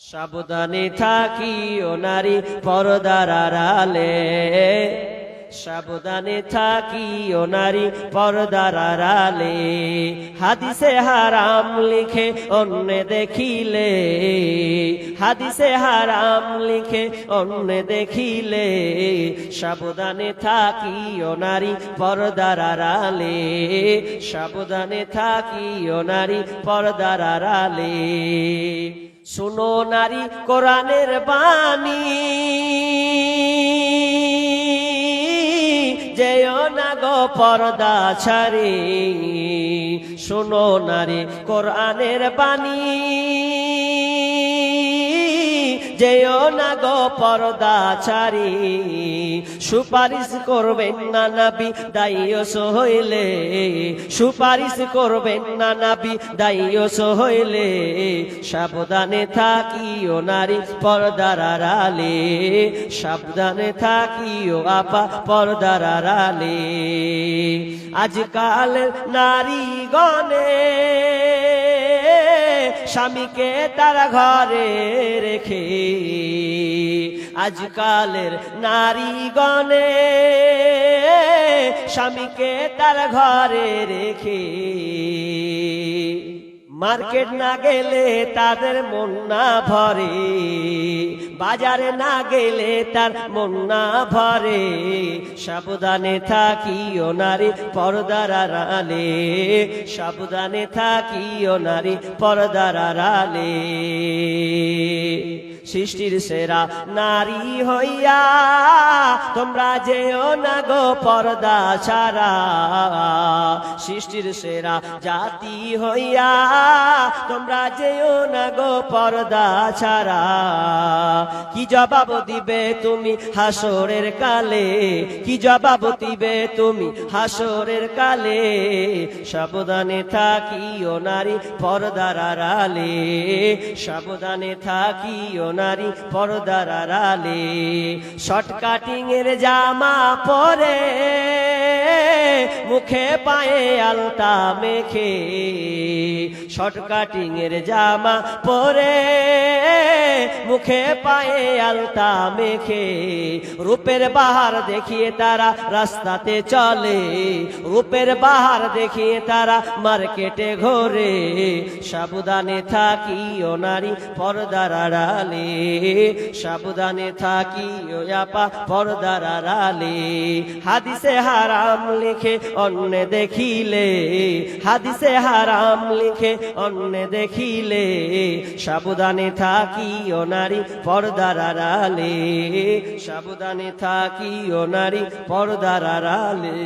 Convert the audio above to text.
সাবধানে থাকি ও নারী পর্দার আড়ালে। সাবধানে থাকি ও নারী পর্দার আড়ালে। হাদিসে হারাম লিখে অন্য দেখিলে। হাদিসে হারাম লিখে অন্য দেখিলে। সাবধানে থাকি ও নারী পর্দার আড়ালে। সাবধানে থাকি ও নারী পর্দার আড়ালে। শুনো নারী কোরআনের বাণী। যেও না গো পর্দা ছাড়ি। শুনো নারী কোরআনের বাণী। যেও না গো পর্দা ছাড়ি, সুপারিশ করবেন না নাবি দাইয়স হইলে। সুপারিশ করবেন না নাবি দাইয়স হইলে। সাবধানে থাকিও নারী পর্দার আড়ালে। সাবধানে থাকিও আপা পর্দার আড়ালে। আজকাল নারী গনে স্বামীকে তার ঘরে রেখে আজকালের নারী গণে স্বামীকে তার ঘরে রেখে মার্কেট না গেলে তাদের মন না ভরে, বাজারে না গেলে তার মন না ভরে। সাবধানে থাকি ও নারী পর্দার আড়ালে, সাবধানে থাকি ও নারী পর্দার আড়ালে। সৃষ্টির সেরা নারী হইয়া, তোমরা যেও না গো পর্দা ছাড়া। সৃষ্টির সেরা জাতি হইয়া, তোমরা যেও না গো পর্দা ছাড়া। কি জবাব দিবে তুমি হাসরের কালে? কি জবাব দিবে তুমি হাসরের কালে? সাবধানে থাকি ও নারী পর্দার আড়ালে। সাবধানে থাকি ও নারী পর্দার আড়ালে শর্ট কাটিং এর জামা পরে। মুখে পায়ে আলতা মেখে শর্ট কাটিং এর জামা পরে মুখে পায়ে আলতা মেখে রূপের বাহার দেখিয়ে তারা রাস্তাতে চলে, রূপের বাহার দেখিয়ে তারা মার্কেটে ঘোরে, সাবধানে থাকি ও নারী পর্দার আড়ালে, সাবধানে থাকি ও আপা পর্দার আড়ালে। হাদিসে হারাম লিখে অন্য দেখিলে, হাদিসে হারাম লিখে অন্য দেখিলে, সাবধানে থাকি ও নারী পর্দার আড়ালে, সাবধানে থাকি ও নারী পর্দার আড়ালে।